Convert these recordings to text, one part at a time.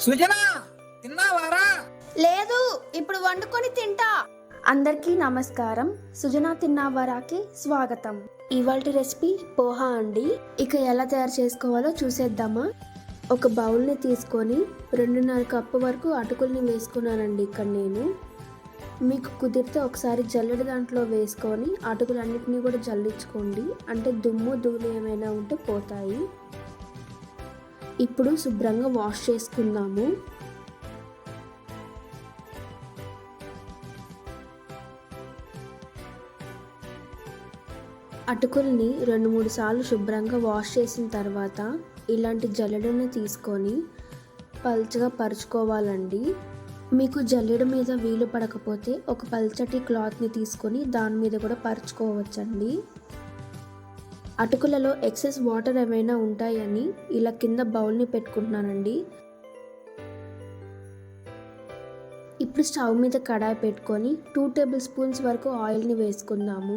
సుజన తిన్నావారా? లేదు ఇప్పుడు వండుకొని తింటా. అందరికీ నమస్కారం. సుజనా తిన్నావారాకి స్వాగతం. ఇవాళ రెసిపీ పోహా అండి. ఇక ఎలా తయారు చేసుకోవాలో చూసేద్దామా? ఒక బౌల్ని తీసుకొని రెండున్నర కప్పు వరకు అటుకుల్ని వేసుకున్నానండి ఇక్కడ నేను. మీకు కుదిరితే ఒకసారి జల్లెడ దాంట్లో వేసుకొని అటుకులన్నిటినీ కూడా జల్లించుకోండి. అంటే దుమ్ము ధూళి ఏమైనా ఉంటే పోతాయి. ఇప్పుడు శుభ్రంగా వాష్ చేసుకుందాము. అటుకుల్ని రెండు మూడు సార్లు శుభ్రంగా వాష్ చేసిన తర్వాత ఇలాంటి జల్లెడను తీసుకొని పల్చగా పరుచుకోవాలండి. మీకు జల్లెడ మీద వీలు పడకపోతే ఒక పల్చటి క్లాత్ని తీసుకొని దాని మీద కూడా పరుచుకోవచ్చండి. అటుకులలో ఎక్సెస్ వాటర్ ఏమైనా ఉంటాయని ఇలా కింద బౌల్ని పెట్టుకుంటున్నానండి. ఇప్పుడు స్టవ్ మీద కడాయి పెట్టుకొని టూ టేబుల్ స్పూన్స్ వరకు ఆయిల్ని వేసుకుందాము.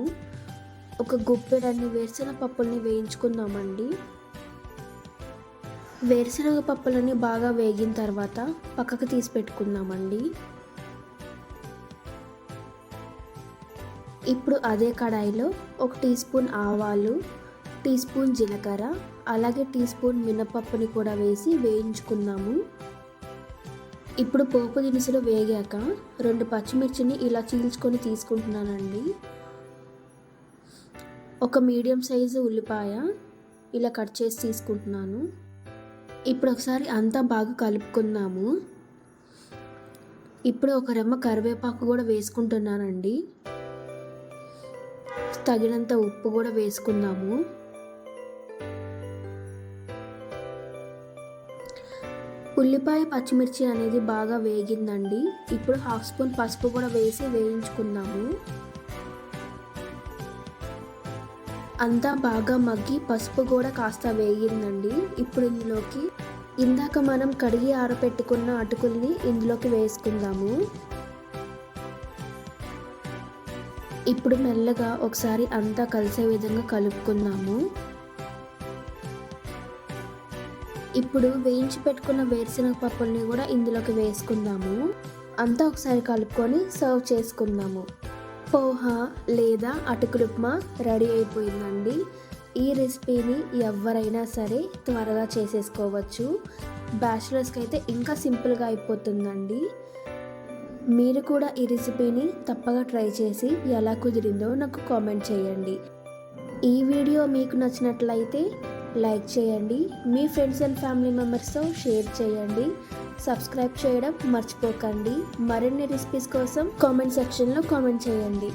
ఒక గుప్పెడన్ని వేరుశనగ పప్పుల్ని వేయించుకుందామండి. వేరుశనగ పప్పులని బాగా వేగిన తర్వాత పక్కకు తీసి పెట్టుకుందామండి. ఇప్పుడు అదే కడాయిలో ఒక టీ స్పూన్ ఆవాలు టీ స్పూన్ జీలకర్ర అలాగే టీ స్పూన్ మినపప్పుని కూడా వేసి వేయించుకున్నాము. ఇప్పుడు పోపు దినుసులు వేగాక రెండు పచ్చిమిర్చిని ఇలా చీల్చుకొని తీసుకుంటున్నానండి. ఒక మీడియం సైజు ఉల్లిపాయ ఇలా కట్ చేసి తీసుకుంటున్నాను. ఇప్పుడు ఒకసారి అంతా బాగా కలుపుకుందాము. ఇప్పుడు ఒక రెమ్మ కరివేపాకు కూడా వేసుకుంటున్నానండి. తగినంత ఉప్పు కూడా వేసుకుందాము. ఉల్లిపాయ పచ్చిమిర్చి అనేది బాగా వేగిందండి. ఇప్పుడు హాఫ్ స్పూన్ పసుపు కూడా వేసి వేయించుకుందాము. అంతా బాగా మగ్గి పసుపు కూడా కాస్త వేగిందండి. ఇప్పుడు ఇందులోకి ఇందాక మనం కడిగి ఆరబెట్టుకున్న అటుకుల్ని ఇందులోకి వేసుకుందాము. ఇప్పుడు మెల్లగా ఒకసారి అంతా కలిసే విధంగా కలుపుకుందాము. ఇప్పుడు వేయించి పెట్టుకున్న వేరుశనగ పప్పుల్ని కూడా ఇందులోకి వేసుకుందాము. అంతా ఒకసారి కలుపుకొని సర్వ్ చేసుకుందాము. పోహా లేదా అటుకులు ఉప్మా రెడీ అయిపోయిందండి. ఈ రెసిపీని ఎవరైనా సరే త్వరగా చేసేసుకోవచ్చు. బ్యాచిలర్స్కి అయితే ఇంకా సింపుల్గా అయిపోతుందండి. మీరు కూడా ఈ రెసిపీని తప్పగా ట్రై చేసి ఎలా కుదిరిందో నాకు కామెంట్ చేయండి. ఈ వీడియో మీకు నచ్చినట్లయితే లైక్ చేయండి. మీ ఫ్రెండ్స్ అండ్ ఫ్యామిలీ మెంబర్స్తో షేర్ చేయండి. సబ్స్క్రైబ్ చేయడం మర్చిపోకండి. మరిన్ని రెసిపీస్ కోసం కామెంట్ సెక్షన్లో కామెంట్ చేయండి.